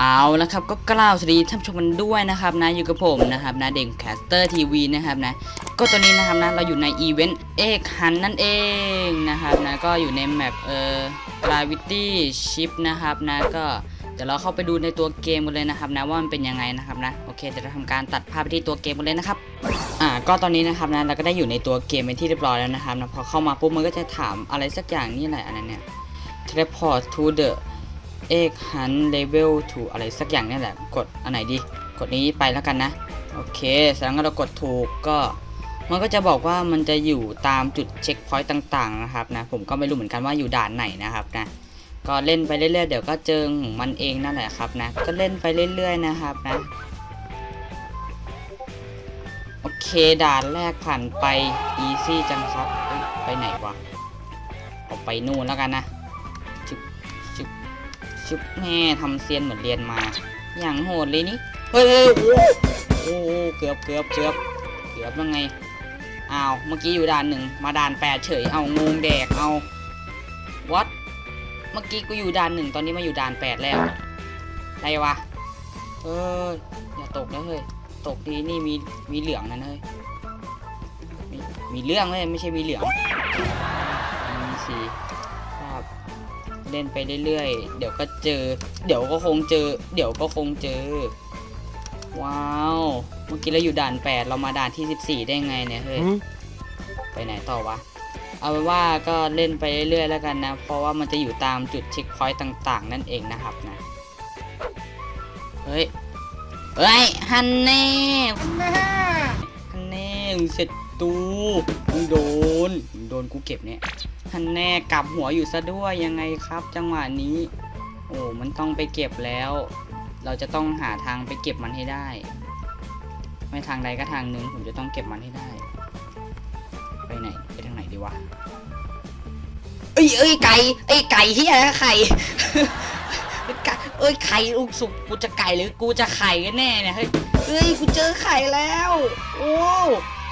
เอาละครับก็กล่าวสวัสดีท่านผู้ชมกันด้วยนะครับนะอยู่กับผมนะครับนะเด็กแคสเตอร์ทีวีนะครับนะก็ตอนนี้นะครับนะเราอยู่ในอีเวนต์เอกฮันนั่นเองนะครับนะก็อยู่ในแมปเอ่อ gravity ship นะครับนะก็เดี๋ยวเราเข้าไปดูในตัวเกมกันเลยนะครับนะว่ามันเป็นยังไงนะครับนะโอเคเดี๋ยวเราทำการตัดภาพไปที่ตัวเกมกันเลยนะครับอ่าก็ตอนนี้นะครับนะเราก็ได้อยู่ในตัวเกมเป็นที่เรียบร้อยแล้วนะครับนะพอเข้ามาปุ๊บมันก็จะถามอะไรสักอย่างนี่แหละอันนั้นเนี่ย teleport to the เอกฮันเลเวลถูอะไรสักอย่างนี่แหละ กดอันไหนดี กดนี้ไปแล้วกันนะ โอเคแสดงว่าเรากดถูกก็มันก็จะบอกว่ามันจะอยู่ตามจุดเช็คพอยต์ต่างๆนะครับนะผมก็ไม่รู้เหมือนกันว่าอยู่ด่านไหนนะครับนะก็เล่นไปเรื่อยๆเดี๋ยวก็เจอของมันเองนั่นแหละครับนะก็เล่นไปเรื่อยๆนะครับนะโอเคด่านแรกผ่านไปอีซี่จังครับไปไหนวะเอาไปนู่นแล้วกันนะ ชุบแม่ทำเซียนเหมือนเรียนมา อย่างโหดเลยนี่เฮ้ยเฮ้ยโอ้โอ้โอ้เกือบเกือบเกือบเกือบยังไงอ้าวเมื่อกี้อยู่ด่านหนึ่งมาด่านแปดเฉยเอางงแดกเอาวัดเมื่อกี้กูอยู่ด่านหนึ่งตอนนี้มาอยู่ด่านแปดแล้วอะไรวะเอ้ยอย่าตกนะเฮ้ยตกดีนี่มีมีเหลืองนั่นเฮ้ยมีมีเรื่องเลยไม่ใช่มีเหลืองมีสี เล่นไปเรื่อยๆ เดี๋ยวก็เจอ เดี๋ยวก็คงเจอ เดี๋ยวก็คงเจอ ว้าว เมื่อกี้เราอยู่ด่าน 8 เรามาด่านที่ 14 ได้ไงเนี่ยเฮ้ย ไปไหนต่อวะ เอาเป็นว่าก็เล่นไปเรื่อยๆแล้วกันนะ เพราะว่ามันจะอยู่ตามจุดเช็คพอยต์ต่าง ๆ นั่นเองนะครับนะ เฮ้ย เฮ้ย ฮันแน่ฮันแน่มึงเสร็จตูมึงโดนมึงโดนกูเก็บเนี่ย ท่านแน่กลับหัวอยู่ซะด้วยยังไงครับ จังหวะนี้ โอ้มันต้องไปเก็บแล้ว เราจะต้องหาทางไปเก็บมันให้ได้ ไม่ทางใดก็ทางหนึ่งผมจะต้องเก็บมันให้ได้ ไปไหนไปทางไหนดีวะเอ้ยเอ้ยไก่ไอ้ยไก่ที่อะไรไข่เอ้ยไข่ลูกสุกกูจะไก่หรือกูจะไข่กันแน่เนี่ยเฮ้ยเฮ้ยกูเจอไข่แล้ว โอ้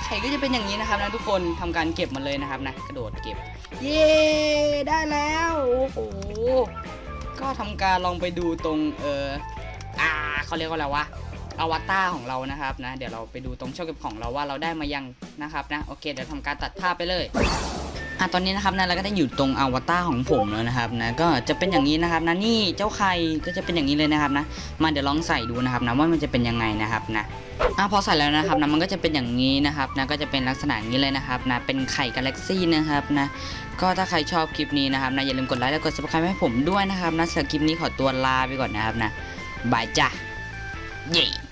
ไข่ก็จะเป็นอย่างนี้นะครับนะทุกคนทำการเก็บมันเลยนะครับนะกระโดดเก็บ เย้ได้แล้วโอ้โหก็ทำการลองไปดูตรงเอออ่าเขาเรียกว่าอะไรวะอวตารของเรานะครับนะ เดี๋ยวเราไปดูตรงช่องเก็บของเราว่าเราได้มายังนะครับนะโอเคเดี๋ยวทำการตัดภาพไปเลย อะตอนนี้นะครับนะเราก็ได้อยู่ตรงอวตารของผมแล้วนะครับนะก็จะเป็นอย่างนี้นะครับนะนี่เจ้าไข่ก็จะเป็นอย่างนี้เลยนะครับนะมาเดี๋ยวลองใส่ดูนะครับนะว่ามันจะเป็นยังไงนะครับนะอะพอใส่แล้วนะครับนะมันก็จะเป็นอย่างนี้นะครับนะก็จะเป็นลักษณะนี้เลยนะครับนะเป็นไข่กาแล็กซี่นะครับนะก็ถ้าใครชอบคลิปนี้นะครับนะอย่าลืมกดไลค์และกด subscribe ให้ผมด้วยนะครับนะสำหรับคลิปนี้ขอตัวลาไปก่อนนะครับนะบายจ้ะเย้